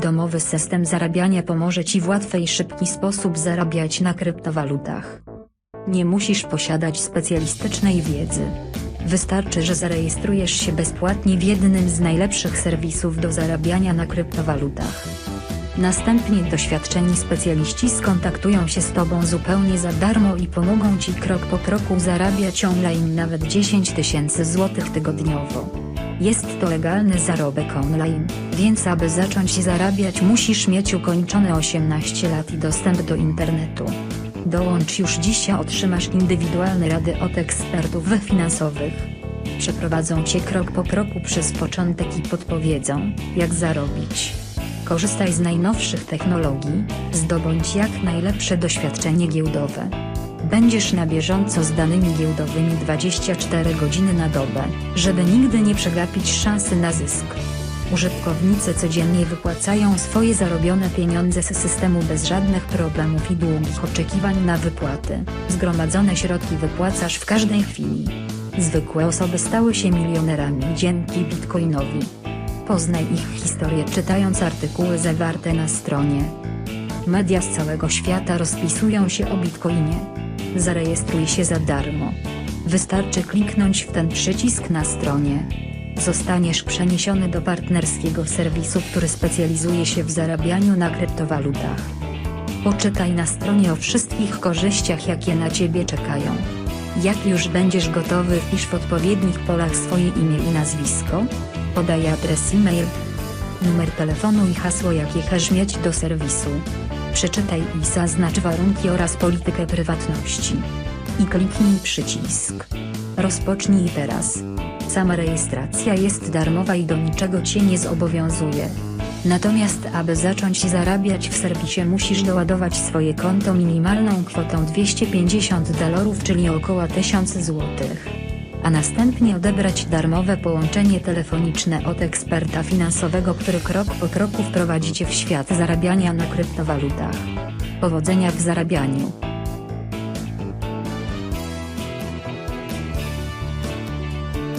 domowy system zarabiania pomoże Ci w łatwy i szybki sposób zarabiać na kryptowalutach. Nie musisz posiadać specjalistycznej wiedzy. Wystarczy, że zarejestrujesz się bezpłatnie w jednym z najlepszych serwisów do zarabiania na kryptowalutach. Następnie doświadczeni specjaliści skontaktują się z Tobą zupełnie za darmo i pomogą Ci krok po kroku zarabiać online nawet 10 tysięcy złotych tygodniowo. Jest to legalny zarobek online, więc aby zacząć zarabiać musisz mieć ukończone 18 lat i dostęp do internetu. Dołącz już dziś, a otrzymasz indywidualne rady od ekspertów finansowych. Przeprowadzą Cię krok po kroku przez początek i podpowiedzą, jak zarobić. Korzystaj z najnowszych technologii, zdobądź jak najlepsze doświadczenie giełdowe. Będziesz na bieżąco z danymi giełdowymi 24 godziny na dobę, żeby nigdy nie przegapić szansy na zysk. Użytkownicy codziennie wypłacają swoje zarobione pieniądze z systemu bez żadnych problemów i długich oczekiwań na wypłaty. Zgromadzone środki wypłacasz w każdej chwili. Zwykłe osoby stały się milionerami dzięki Bitcoinowi. Poznaj ich historię czytając artykuły zawarte na stronie. Media z całego świata rozpisują się o Bitcoinie. Zarejestruj się za darmo. Wystarczy kliknąć w ten przycisk na stronie. Zostaniesz przeniesiony do partnerskiego serwisu, który specjalizuje się w zarabianiu na kryptowalutach. Poczytaj na stronie o wszystkich korzyściach, jakie na Ciebie czekają. Jak już będziesz gotowy, wpisz w odpowiednich polach swoje imię i nazwisko, podaj adres e-mail, numer telefonu i hasło, jakie chcesz mieć do serwisu. Przeczytaj i zaznacz warunki oraz politykę prywatności. I kliknij przycisk. Rozpocznij teraz. Sama rejestracja jest darmowa i do niczego Cię nie zobowiązuje. Natomiast aby zacząć zarabiać w serwisie musisz doładować swoje konto minimalną kwotą 250 dolarów czyli około 1000 zł. A następnie odebrać darmowe połączenie telefoniczne od eksperta finansowego, który krok po kroku wprowadzi Cię w świat zarabiania na kryptowalutach. Powodzenia w zarabianiu.